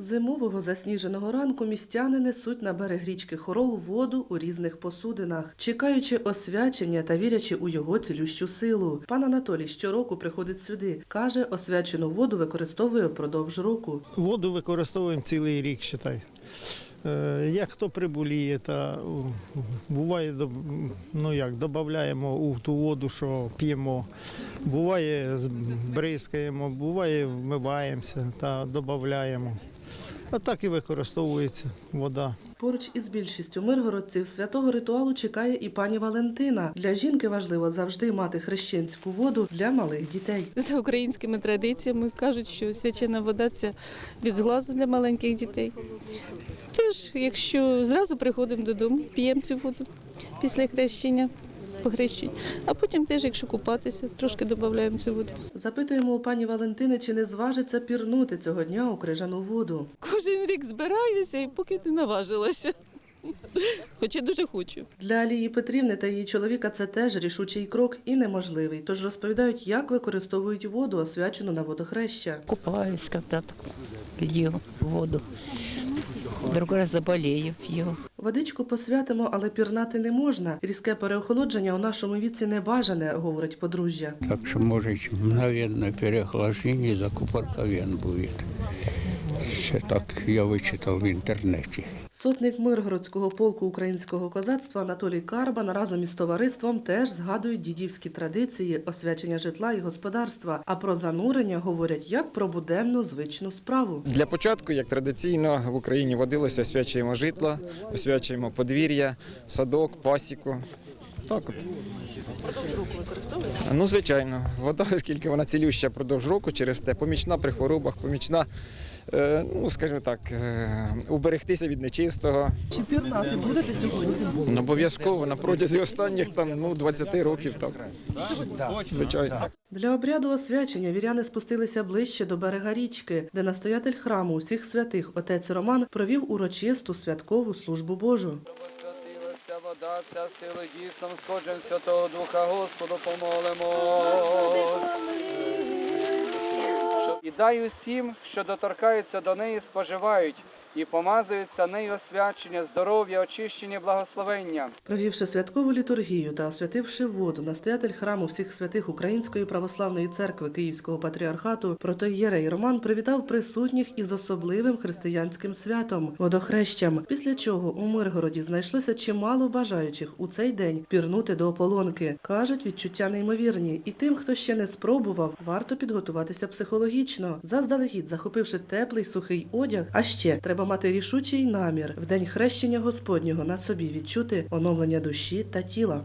Зимового засніженого ранку містяни несуть на берег річки Хорол воду у різних посудинах, чекаючи освячення та вірячи у його цілющу силу. Пан Анатолій щороку приходить сюди. каже, освячену воду використовує впродовж року. Воду використовуємо цілий рік, считай. Е, Як хто приболіє, та буває, ну як, додаємо у ту воду, що п'ємо. Буває, бризкаємо, буває, вмиваємося та додаємо. А так і використовується вода. Поруч із більшістю миргородців святого ритуалу чекає і пані Валентина. Для жінки важливо завжди мати хрещенську воду для малих дітей. За українськими традиціями кажуть, що свячена вода це від зглазу для маленьких дітей. Теж, якщо зразу приходимо додому, п'ємо цю воду після хрещення, похрещення, а потім теж, якщо купатися, трошки додаємо цю воду. Запитуємо у пані Валентини, чи не зважиться пірнути цього дня у крижану воду. Кожен рік збираюся і поки не наважилася. Хоча дуже хочу. Для Алії Петрівни та її чоловіка це теж рішучий крок і неможливий. Тож розповідають, як використовують воду, освячену на водохреща. Купаюсь, когда так лью воду. Другой раз заболею, пью. Водичку посвятимо, але пірнати не можна. Різке переохолодження у нашому віці не бажане, говорить подружжя. Так що може мгновенне переохолодження і закупорка вен буде. Це так я вичитав в интернете. Сотник Миргородського полку українського козацтва Анатолій Карбан разом із товариством теж згадують дідівські традиції освячення житла і господарства. А про занурення говорять як про буденну звичну справу. Для початку, як традиційно в Україні водилося, освячуємо житло, освячуємо подвір'я, садок, пасіку. Так от. Ну, звичайно, вода, оскільки вона цілюща продовж року, через те помічна при хворобах, помічна, е, ну скажімо так, е, уберегтися від нечистого. Чи пірнати будете сьогодні? Ну, обов'язково на протязі останніх там ну 20 років. Так. Звичайно. Для обряду освячення віряни спустилися ближче до берега річки, де настоятель храму усіх святих отець Роман провів урочисту святкову службу Божу. Ця сили дійсним сходжем Святого Духа Господу помолимо. І дай усім, що доторкаються до неї, споживають і помазуються нею освячення, здоров'я, очищення, благословення. Провівши святкову літургію та освятивши воду, настоятель храму всіх святих Української православної церкви Київського патріархату протоєрей Роман привітав присутніх із особливим християнським святом водохрещем. Після чого у Миргороді знайшлося чимало бажаючих у цей день пірнути до ополонки. кажуть, відчуття неймовірні, і тим, хто ще не спробував, варто підготуватися психологічно, заздалегідь захопивши теплий сухий одяг. А ще треба мати рішучий намір в день хрещення Господнього на собі відчути оновлення душі та тіла.